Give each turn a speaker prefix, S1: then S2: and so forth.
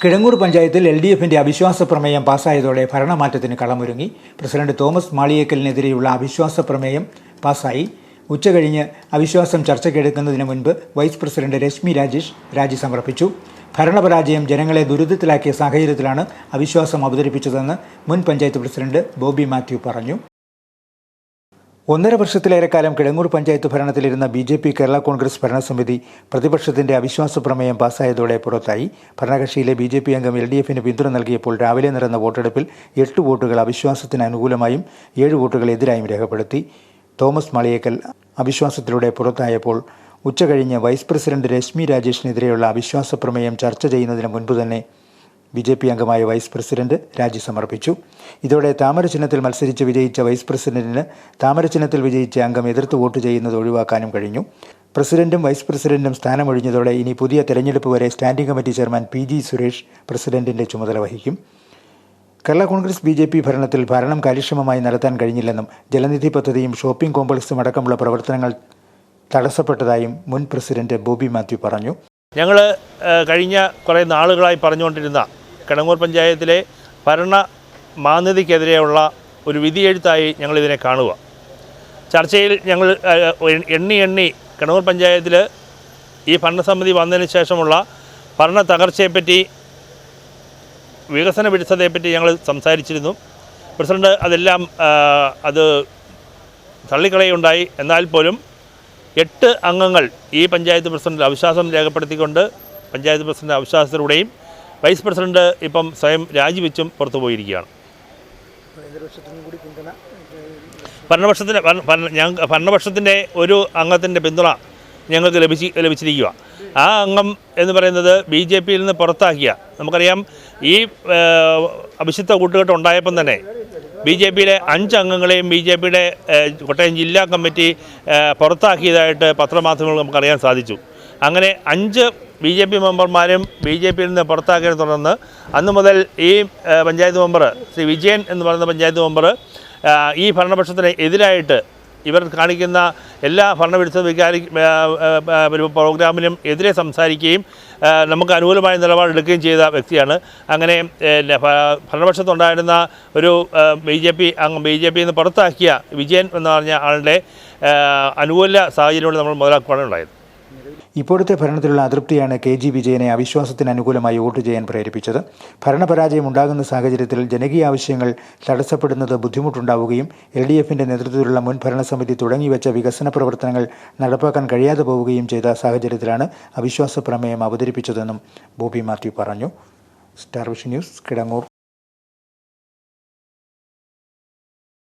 S1: കിഴങ്ങൂർ പഞ്ചായത്തിൽ L D എഫിന്റെ അവിശ്വാസ പ്രമേയം പാസ്സായതോടെ ഭരണമാറ്റത്തിന് കളമൊരുങ്ങി. പ്രസിഡന്റ് തോമസ് മാളിയേക്കലിനെതിരെയുള്ള അവിശ്വാസ പ്രമേയം പാസ്സായി. ഉച്ചകഴിഞ്ഞ് അവിശ്വാസം ചർച്ചയ്ക്കെടുക്കുന്നതിന് മുൻപ് വൈസ് പ്രസിഡന്റ് രശ്മി രാജേഷ് രാജി സമർപ്പിച്ചു. ഭരണപരാജയം ജനങ്ങളെ ദുരിതത്തിലാക്കിയ സാഹചര്യത്തിലാണ് അവിശ്വാസം അവതരിപ്പിച്ചതെന്ന് മുൻ പഞ്ചായത്ത് പ്രസിഡന്റ് ബോബി മാത്യു പറഞ്ഞു. ഒന്നര വർഷത്തിലേറെ കാലം Kizhangur panchayat ഭരണത്തിലിരുന്ന B J P Kerala Congress ഭരണസമിതി പ്രതിപക്ഷത്തിന്റെ അവിശ്വാസ പ്രമേയം പാസ്സായതോടെ പുറത്തായി. ഭരണകക്ഷിയിലെ ബി ജെ പി അംഗം എൽ ഡി എഫിന് പിന്തുണ നൽകിയപ്പോൾ രാവിലെ നടന്ന വോട്ടെടുപ്പിൽ എട്ട് വോട്ടുകൾ അവിശ്വാസത്തിന് അനുകൂലമായും ഏഴ് വോട്ടുകൾ എതിരായും രേഖപ്പെടുത്തി. തോമസ് മളിയേക്കൽ അവിശ്വാസത്തിലൂടെ പുറത്തായപ്പോൾ ഉച്ചകഴിഞ്ഞ് വൈസ് പ്രസിഡന്റ് രശ്മി രാജേഷിനെതിരെയുള്ള അവിശ്വാസ പ്രമേയം ചർച്ച ചെയ്യുന്നതിന് മുൻപ് തന്നെ ബി ജെ പി അംഗമായ വൈസ് പ്രസിഡന്റ് രാജി സമർപ്പിച്ചു. ഇതോടെ താമര ചിഹ്നത്തിൽ മത്സരിച്ച് വിജയിച്ച വൈസ് പ്രസിഡന്റിന് താമര ചിഹ്നത്തിൽ വിജയിച്ച അംഗം എതിർത്ത് വോട്ട് ചെയ്യുന്നത് ഒഴിവാക്കാനും കഴിഞ്ഞു. പ്രസിഡന്റും വൈസ് പ്രസിഡന്റും സ്ഥാനമൊഴിഞ്ഞതോടെ ഇനി പുതിയ തെരഞ്ഞെടുപ്പ് വരെ standing committee chairman P G Suresh പ്രസിഡന്റിന്റെ ചുമതല വഹിക്കും. Kerala Congress B J P ഭരണത്തിൽ ഭരണം കാര്യക്ഷമമായി നടത്താൻ കഴിഞ്ഞില്ലെന്നും ജലനിധി പദ്ധതിയും ഷോപ്പിംഗ് കോംപ്ലക്സും അടക്കമുള്ള പ്രവർത്തനങ്ങൾ തടസ്സപ്പെട്ടതായും മുൻ പ്രസിഡന്റ് ബോബി മാത്യു പറഞ്ഞു.
S2: ഞങ്ങൾ കഴിഞ്ഞ കുറേ നാളുകളായി പറഞ്ഞുകൊണ്ടിരുന്ന കിടങ്ങൂർ പഞ്ചായത്തിലെ ഭരണ മാന്യതയ്ക്കെതിരെയുള്ള ഒരു വിധിയെഴുത്തായി ഞങ്ങളിതിനെ കാണുക. ചർച്ചയിൽ ഞങ്ങൾ എണ്ണി എണ്ണി കിടങ്ങൂർ പഞ്ചായത്തിൽ ഈ ഭരണസമിതി വന്നതിന് ശേഷമുള്ള ഭരണ തകർച്ചയെപ്പറ്റി വികസന വിരുദ്ധതയെപ്പറ്റി ഞങ്ങൾ സംസാരിച്ചിരുന്നു. പ്രസിഡന്റ് അതെല്ലാം അത് തള്ളിക്കളയുണ്ടായി. എന്നാൽ പോലും എട്ട് അംഗങ്ങൾ ഈ പഞ്ചായത്ത് പ്രസിഡന്റ് അവിശ്വാസം രേഖപ്പെടുത്തിക്കൊണ്ട് പഞ്ചായത്ത് പ്രസിഡന്റ് അവിശ്വാസത്തിലൂടെയും വൈസ് പ്രസിഡന്റ് ഇപ്പം സ്വയം രാജിവെച്ചും പുറത്തു പോയിരിക്കുകയാണ്. ഭരണപക്ഷത്തിന്റെ ഞങ്ങൾ ഭരണപക്ഷത്തിന്റെ ഒരു അംഗത്തിന്റെ പിന്തുണ ഞങ്ങൾക്ക് ലഭിച്ച് ലഭിച്ചിരിക്കുക ആ അംഗം എന്ന് പറയുന്നത് ബി ജെ പിയിൽ നിന്ന് പുറത്താക്കിയ നമുക്കറിയാം ഈ അഭിഷിത്ത കൂട്ടുകെട്ട് ഉണ്ടായപ്പം തന്നെ ബി ജെ പിയിലെ അഞ്ച് അംഗങ്ങളെയും ബി ജെ പിയുടെ കോട്ടയം ജില്ലാ കമ്മിറ്റി പുറത്താക്കിയതായിട്ട് പത്രമാധ്യമങ്ങൾ നമുക്കറിയാൻ സാധിച്ചു. അങ്ങനെ അഞ്ച് ബി ജെ പി മെമ്പർമാരും ബി ജെ പിയിൽ നിന്ന് പുറത്താക്കിയതിനെ തുടർന്ന് അന്ന് മുതൽ ഈ പഞ്ചായത്ത് മെമ്പർ ശ്രീ വിജയൻ എന്ന് പറയുന്ന പഞ്ചായത്ത് മെമ്പർ ഈ ഭരണപക്ഷത്തിന് എതിരായിട്ട് ഇവർ കാണിക്കുന്ന എല്ലാ ഭരണവിരുദ്ധ വികാരി പ്രോഗ്രാമിനും എതിരെ സംസാരിക്കുകയും നമുക്ക് അനുകൂലമായ നിലപാടെടുക്കുകയും ചെയ്ത വ്യക്തിയാണ്. അങ്ങനെ ഭരണപക്ഷത്തുണ്ടായിരുന്ന ഒരു ബി ജെ പി അംഗം ബി ജെ പിയിൽ നിന്ന് പുറത്താക്കിയ വിജയൻ എന്ന് പറഞ്ഞ ആളുടെ അനുകൂല സാഹചര്യമാണ് നമ്മൾ മുതലാക്കുകയാണ് ഉണ്ടായത്
S1: ഇപ്പോഴത്തെ ഭരണത്തിലുള്ള അതൃപ്തിയാണ് കെ ജി വിജയനെ അവിശ്വാസത്തിന് അനുകൂലമായി വോട്ട് ചെയ്യാൻ പ്രേരിപ്പിച്ചത്. ഭരണപരാജയം ഉണ്ടാകുന്ന സാഹചര്യത്തിൽ ജനകീയ ആവശ്യങ്ങൾ തടസ്സപ്പെടുന്നത് ബുദ്ധിമുട്ടുണ്ടാവുകയും എൽ ഡി എഫിന്റെ നേതൃത്വത്തിലുള്ള മുൻ ഭരണസമിതി തുടങ്ങിവെച്ച വികസന പ്രവർത്തനങ്ങൾ നടപ്പാക്കാൻ കഴിയാതെ പോവുകയും ചെയ്ത സാഹചര്യത്തിലാണ് അവിശ്വാസ പ്രമേയം അവതരിപ്പിച്ചതെന്നും ബോബി മാത്യു പറഞ്ഞു. Star vision news Kidangoor.